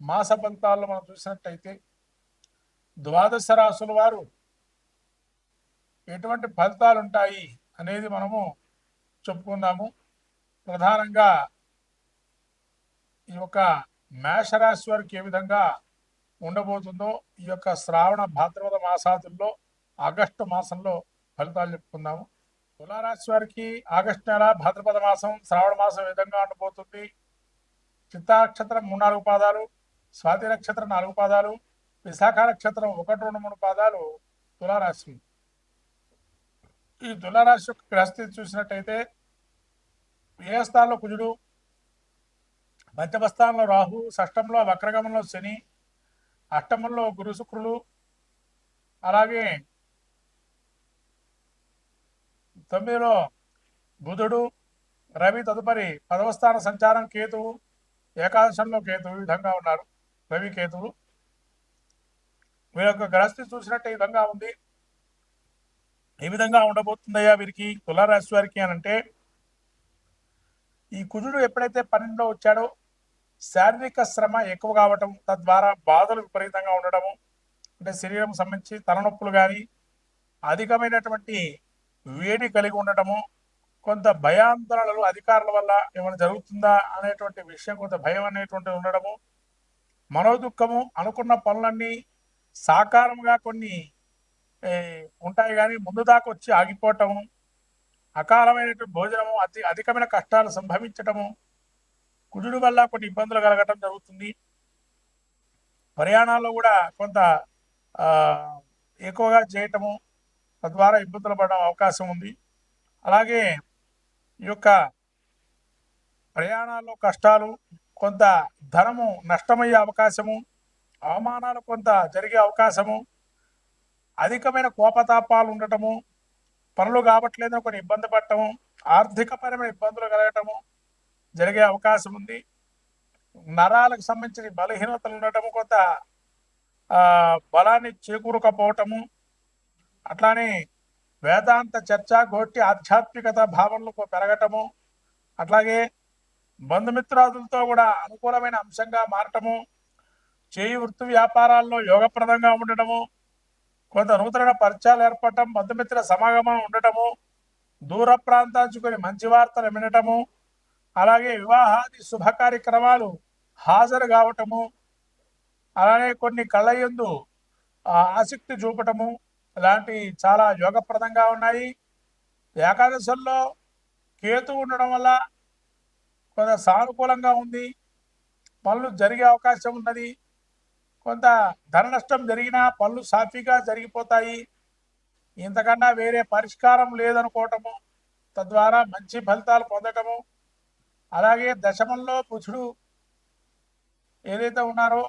మాస ఫలితాల్లో మనం చూసినట్టయితే ద్వాదశ రాసుల వారు ఎటువంటి ఫలితాలు ఉంటాయి అనేది మనము చెప్పుకుందాము. ప్రధానంగా ఈ యొక్క మేషరాశి వారికి ఏ విధంగా ఉండబోతుందో ఈ యొక్క శ్రావణ భాద్రపద మాసాదుల్లో ఆగస్టు మాసంలో ఫలితాలు చెప్పుకుందాము. తులారాశి వారికి ఆగస్టు నెల భాద్రపద మాసం శ్రావణ మాసం విధంగా ఉండబోతుంది? చిత్తాక్షత్రం మూడు నాలుగు పాదాలు స్వాతి నక్షత్రం నాలుగు పాదాలు విశాఖ నక్షత్రం ఒకటి రెండు మూడు పాదాలు తులారాశి. ఈ తులారాశి యొక్క గ్రహస్థితి చూసినట్టయితే ఏ స్థానంలో కుజుడు? మధ్యమస్థానంలో రాహు షష్టంలో వక్రగమంలో శని అష్టమంలో గురు శుక్రులు అలాగే తొమ్మిదిలో బుధుడు రవి తదుపరి పదవ స్థాన సంచారం కేతువు ఏకాదశంలో కేతువు ఈ విధంగా ఉన్నారు. రవి వీరి యొక్క గ్రహస్థితి చూసినట్టు ఈ విధంగా ఉంది. ఏ విధంగా ఉండబోతుందయ్యా వీరికి తులారాశి వారికి అని అంటే ఈ కుజుడు ఎప్పుడైతే పన్నెండులో వచ్చాడో శారీరక శ్రమ ఎక్కువ కావటం తద్వారా బాధలు విపరీతంగా ఉండడము అంటే శరీరం సంబంధించి తలనొప్పులు కానీ అధికమైనటువంటి వేడి కలిగి ఉండటము కొంత భయాందోళనలు అధికారుల వల్ల ఏమైనా జరుగుతుందా అనేటువంటి విషయం కొంత భయం అనేటువంటి ఉండడము మనోదుఖము అనుకున్న పనులన్నీ సాకారంగా కొన్ని ఉంటాయి కానీ ముందు దాకా వచ్చి ఆగిపోవటము అకాలమైనటువంటి భోజనము అతి అధికమైన కష్టాలు సంభవించటము కుజుడు వల్ల కొన్ని ఇబ్బందులు కలగటం జరుగుతుంది. ప్రయాణాల్లో కూడా కొంత ఎక్కువగా చేయటము తద్వారా ఇబ్బందులు పడడం అవకాశం ఉంది. అలాగే ఈ యొక్క ప్రయాణాల్లో కష్టాలు కొంత ధనము నష్టమయ్యే అవకాశము అవమానాలు కొంత జరిగే అవకాశము అధికమైన కోపతాపాలు ఉండటము పనులు కావట్లేదని కొన్ని ఇబ్బంది పడటము ఆర్థికపరమైన ఇబ్బందులు కలగటము జరిగే అవకాశం ఉంది. నరాలకు సంబంధించిన బలహీనతలు ఉండటము కొంత బలాన్ని చేకూరకపోవటము అట్లానే వేదాంత చర్చ గోట్టి ఆధ్యాత్మికత భావనలు పెరగటము అట్లాగే బంధుమిత్రాదులతో కూడా అనుకూలమైన అంశంగా మారటము చేయి వృత్తి వ్యాపారాల్లో యోగప్రదంగా ఉండటము కొంత నూతన పరిచయాలు ఏర్పడటం బంధుమిత్ర సమాగమం ఉండటము దూర ప్రాంతానికి కొన్ని మంచి వార్తలు వినటము అలాగే వివాహాది శుభ కార్యక్రమాలు హాజరు కావటము అలానే కొన్ని కళ్ళయందు ఆ, ఆసక్తి చూపటము లాంటివి చాలా యోగప్రదంగా ఉన్నాయి. ఏకాదశల్లో కేతు ఉండడం వల్ల కొంత సానుకూలంగా ఉంది. పనులు జరిగే అవకాశం ఉన్నది. కొంత ధన నష్టం జరిగినా పనులు సాఫీగా జరిగిపోతాయి. ఇంతకన్నా వేరే పరిష్కారం లేదనుకోవటము తద్వారా మంచి ఫలితాలు పొందటము అలాగే దశమంలో పురుషుడు ఏదైతే ఉన్నారో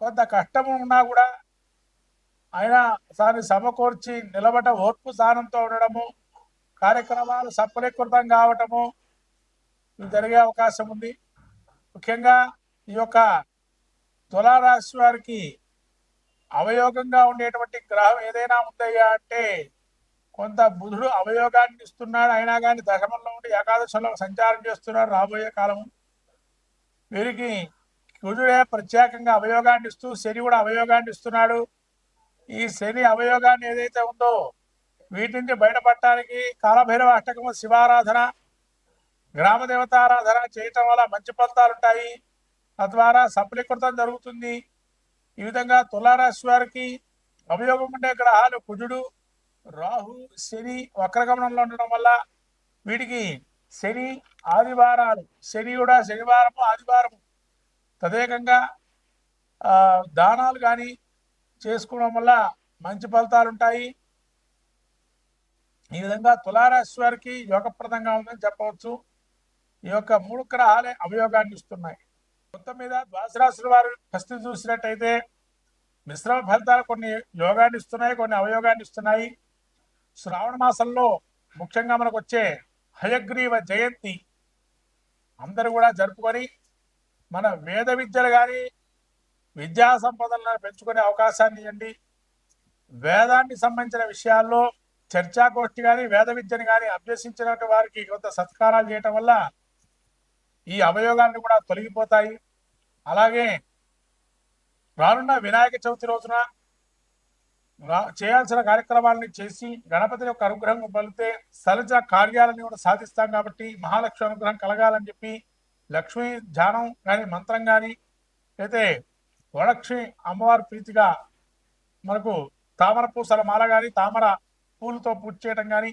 కొంత కష్టము ఉన్నా కూడా ఆయన దాన్ని సమకూర్చి నిలబడ ఓర్పు స్థానంతో ఉండడము కార్యక్రమాలు సఫలీకృతం కావటము జరిగే అవకాశం ఉంది. ముఖ్యంగా ఈ యొక్క తులారాశి వారికి అవయోగంగా ఉండేటువంటి గ్రహం ఏదైనా ఉందయ్యా అంటే కొంత బుధుడు అవయోగాన్ని ఇస్తున్నాడు. అయినా కానీ దశమంలో ఉండి ఏకాదశంలో సంచారం చేస్తున్నారు రాబోయే కాలము. వీరికి కుజుడే ప్రత్యేకంగా అవయోగాన్ని ఇస్తూ శని కూడా అవయోగాన్ని ఇస్తున్నాడు. ఈ శని అవయోగాన్ని ఏదైతే ఉందో వీటి నుంచి బయటపడటానికి కాలభైరవ అష్టకము శివారాధన గ్రామ దేవతారాధన చేయటం వల్ల మంచి ఫలితాలు ఉంటాయి. తద్వారా సఫలీకృతం జరుగుతుంది. ఈ విధంగా తులారాశి వారికి అవయోగం ఉండే గ్రహాలు కుజుడు రాహు శని వక్రగమనంలో ఉండడం వల్ల వీటికి శని ఆదివారాలు శని కూడా శనివారము ఆదివారము. తదేకంగా దానాలు కానీ చేసుకోవడం వల్ల మంచి ఫలితాలు ఉంటాయి. ఈ విధంగా తులారాశి వారికి యోగప్రదంగా ఉందని చెప్పవచ్చు. ఈ యొక్క మూడు గ్రహాలే అవయోగాన్ని ఇస్తున్నాయి. మొత్తం మీద ద్వాదశరాశుల వారు ఫస్ట్ చూసినట్టయితే మిశ్రమ ఫలితాలు కొన్ని యోగాన్ని ఇస్తున్నాయి కొన్ని అవయోగాన్ని ఇస్తున్నాయి. శ్రావణ మాసంలో ముఖ్యంగా మనకు వచ్చే హయగ్రీవ జయంతి అందరూ కూడా జరుపుకొని మన వేద విద్యలు కానీ విద్యా సంపదలను పెంచుకునే అవకాశాన్ని ఇవ్వండి. వేదానికి సంబంధించిన విషయాల్లో చర్చాగోష్ఠి కానీ వేద విద్యను కానీ అభ్యసించినటువంటి వారికి కొంత సత్కారాలు చేయటం వల్ల ఈ అవయోగాన్ని కూడా తొలగిపోతాయి. అలాగే రానున్న వినాయక చవితి రోజున చేయాల్సిన కార్యక్రమాలని చేసి గణపతి యొక్క అనుగ్రహం బలితే సలజ కార్యాలని కూడా సాధిస్తాం కాబట్టి మహాలక్ష్మి అనుగ్రహం కలగాలని చెప్పి లక్ష్మీ ధ్యానం కానీ మంత్రం కానీ అయితే వరలక్ష్మి అమ్మవారి ప్రీతిగా మనకు తామర పూసల మాల కానీ తామర పూలతో పూజ చేయటం కానీ